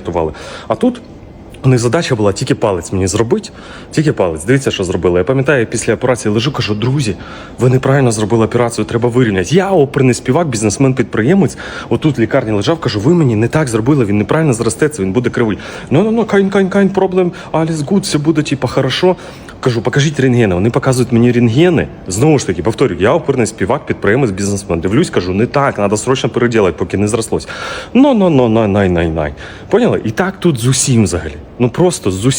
рятували. А тут. У них задача була тільки палець мені зробити, тільки палець. Дивіться, що зробили. Я пам'ятаю, після операції лежу, кажу, друзі, ви неправильно зробили операцію, треба вирівняти. Я оперний співак, бізнесмен-підприємець. Отут в лікарні лежав, кажу, ви мені не так зробили, він неправильно зростеться, він буде кривий. Ну, ну, ну, кайн, кайн, кайн, проблем, аліс гуд, все буде, типа, хорошо. Кажу, покажіть рентгени. Вони показують мені рентгени. Знову ж таки, повторюю, я опорний співак, підприємець, бізнесмен. Дивлюсь, кажу, не так, треба срочно переділати, поки не зрослось. Ну, ну, ну, най, най, най, най. Поняли? І так тут з усім взагалі. Ну просто з усім.